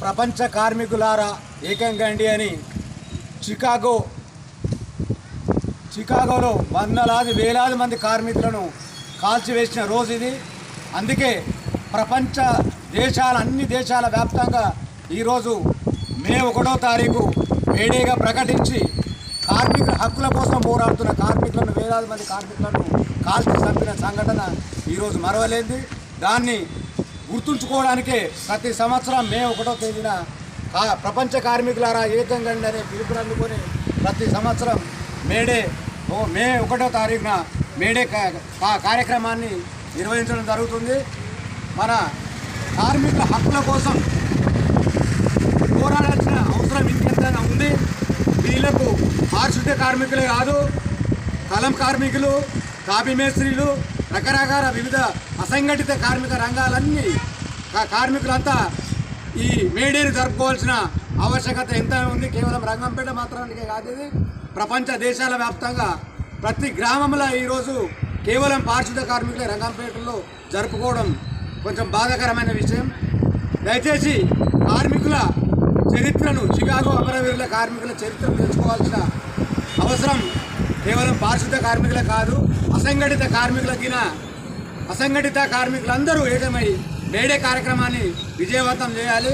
ప్రపంచ కార్మికులారా ఏకంగండి అని చికాగో చికాగోలో వందలాది వేలాది మంది కార్మికులను కాల్చివేసిన రోజు ఇది. అందుకే ప్రపంచ దేశాల అన్ని దేశాల వ్యాప్తంగా ఈరోజు మే ఒకటో తారీఖు మేడేగా ప్రకటించి కార్మికుల హక్కుల కోసం పోరాడుతున్న కార్మికులను వేలాది మంది కార్మికులను కాల్చి చంపిన సంఘటన ఈరోజు మరవలేదు దాన్ని గుర్తుంచుకోవడానికే ప్రతి సంవత్సరం మే ఒకటో తేదీన ప్రపంచ కార్మికులారా ఏకంగండి అనే పిలుపులు అందుకొని ప్రతి సంవత్సరం మేడే ఓ మే ఒకటో తారీఖున మేడే కా- కార్యక్రమాన్ని నిర్వహించడం జరుగుతుంది. మన కార్మికుల హక్కుల కోసం పోరాడాల్సిన అవసరం ఇంకెంతైనా ఉంది. వీళ్ళకు పారిశుద్ధ్య కార్మికులే కాదు కలం కార్మికులు కాపీ మేస్త్రీలు రకరకాల వివిధ అసంఘటిత కార్మిక రంగాలన్నీ కార్మికులంతా ఈ మేడేని జరుపుకోవాల్సిన ఆవశ్యకత ఎంత ఉంది? కేవలం రంగంపేట మాత్రానికే కాదు ప్రపంచ దేశాల వ్యాప్తంగా ప్రతి గ్రామంలో ఈరోజు కేవలం పారిశుద్ధ కార్మికులే రంగంపేటలో జరుపుకోవడం కొంచెం బాధాకరమైన విషయం. దయచేసి కార్మికుల చరిత్రను చికాగో అమరవీరుల కార్మికుల చరిత్రను తెలుసుకోవాల్సిన అవసరం కేవలం పారిశుద్ధ కార్మికులే కాదు అసంఘటిత కార్మికులకిన అసంఘటిత కార్మికులందరూ ఏకమై మేడే కార్యక్రమాన్ని విజయవంతం చేయాలి.